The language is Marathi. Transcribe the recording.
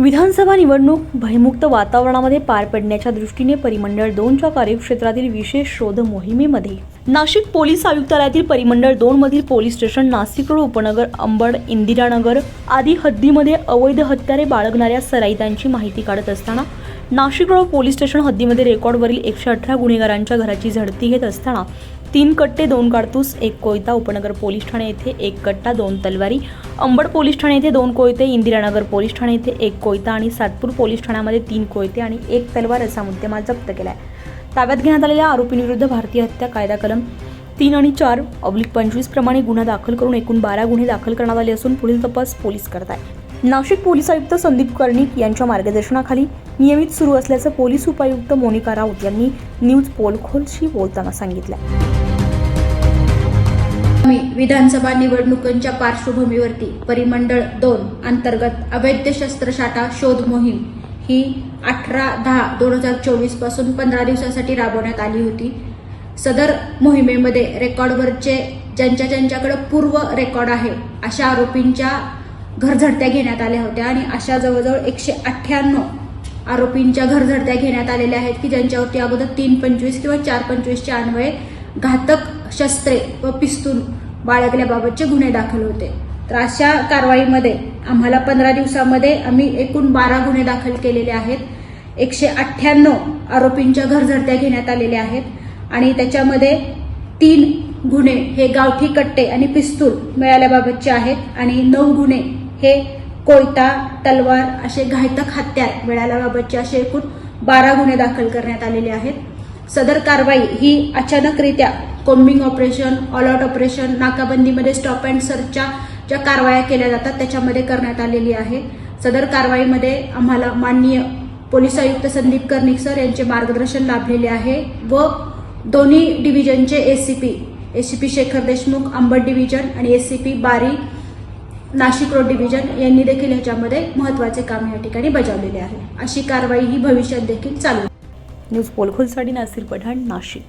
विधानसभा निवडणूक भयमुक्त वातावरणामध्ये पार पडण्याच्या दृष्टीने परिमंडळ दोनच्या कार्यक्षेत्रातील विशेष शोध मोहिमेमध्ये. नाशिक पोलीस आयुक्तालयातील परिमंडळ दोन मधील पोलीस स्टेशन नाशिक रोड उपनगर अंबड इंदिरानगर आदी हद्दीमध्ये अवैध हत्यारे बाळगणाऱ्या सराईतांची माहिती काढत असताना नाशिक रोड पोलीस स्टेशन हद्दीमध्ये रेकॉर्डवरील एकशे अठरा गुन्हेगारांच्या घराची झडती घेत असताना तीन कट्टे दोन काडतूस एक कोयता उपनगर पोलीस ठाणे येथे एक कट्टा दोन तलवारी. अंबड पोलीस ठाणे येथे दोन कोयते इंदिरानगर पोलीस ठाणे येथे एक कोयता आणि सातपूर पोलीस ठाण्यामध्ये तीन कोयते आणि एक तलवार असा मुद्देमाल जप्त केला आहे ताब्यात घेण्यात आलेल्या आरोपींविरुद्ध भारतीय हत्या कायदा कलम तीन आणि चार ऑब्लिक पंचवीस प्रमाणे गुन्हा दाखल करून एकूण बारा गुन्हे दाखल करण्यात आले असून पुढील तपास पोलीस करत आहे नाशिक पोलीस आयुक्त संदीप कर्णिक यांच्या मार्गदर्शनाखाली नियमित सुरू असल्याचं पोलीस उपायुक्त मोनिका राऊत यांनी न्यूज पोलखोलशी बोलताना सांगितलं. आम्ही विधानसभा निवडणुकांच्या पार्श्वभूमीवरती परिमंडळ दोन अंतर्गत अवैध शस्त्रसाठा शोध मोहीम ही अठरा दहा दोन हजार चोवीसपासून पंधरा दिवसासाठी राबवण्यात आली होती. सदर मोहिमेमध्ये रेकॉर्डवरचे ज्यांच्या ज्यांच्याकडे पूर्व रेकॉर्ड आहे अशा आरोपींच्या घरझडत्या घेण्यात आल्या होत्या आणि अशा जवळजवळ एकशे अठ्ठ्याण्णव आरोपींच्या घरझडत्या घेण्यात आलेल्या आहेत की ज्यांच्यावरती अगोदर तीन पंचवीस किंवा चार पंचवीसच्या अन्वये घातक शस्त्रे व पिस्तूल बाळगल्याबाबतचे गुन्हे दाखल होते. तर अशा कारवाईमध्ये आम्हाला पंधरा दिवसामध्ये आम्ही एकूण बारा गुन्हे दाखल केलेले आहेत. एकशे अठ्ठ्याण्णव आरोपींच्या घरझडत्या घेण्यात आलेल्या आहेत. आणि त्याच्यामध्ये तीन गुन्हे हे गावठी कट्टे आणि पिस्तूल मिळाल्याबाबतचे आहेत आणि नऊ गुन्हे हे कोयता तलवार असे घातक हत्यार मिळाल्याबाबतचे असे एकूण बारा गुन्हे दाखल करण्यात आलेले आहेत. सदर कारवाई ही अचानकरित्या combing operation all out operation नाकाबंदीमध्ये stop and सर्चच्या ज्या कारवाया केल्या जातात त्याच्यामध्ये करण्यात आलेली आहे. सदर कारवाईमध्ये आम्हाला माननीय पोलीस आयुक्त संदीप कर्णिक सर यांचे मार्गदर्शन लाभलेले आहे व दोन्ही डिव्हिजनचे ACP ACP Shekhar Deshmukh Ambad division आणि ACP Bari Nashik road division यांनी देखील ह्याच्यामध्ये महत्त्वाचे काम या ठिकाणी बजावलेले आहे. अशी कारवाई ही भविष्यात देखील चालू न्यूज पोलखोलसाठी नासिर पठाण नाशिक.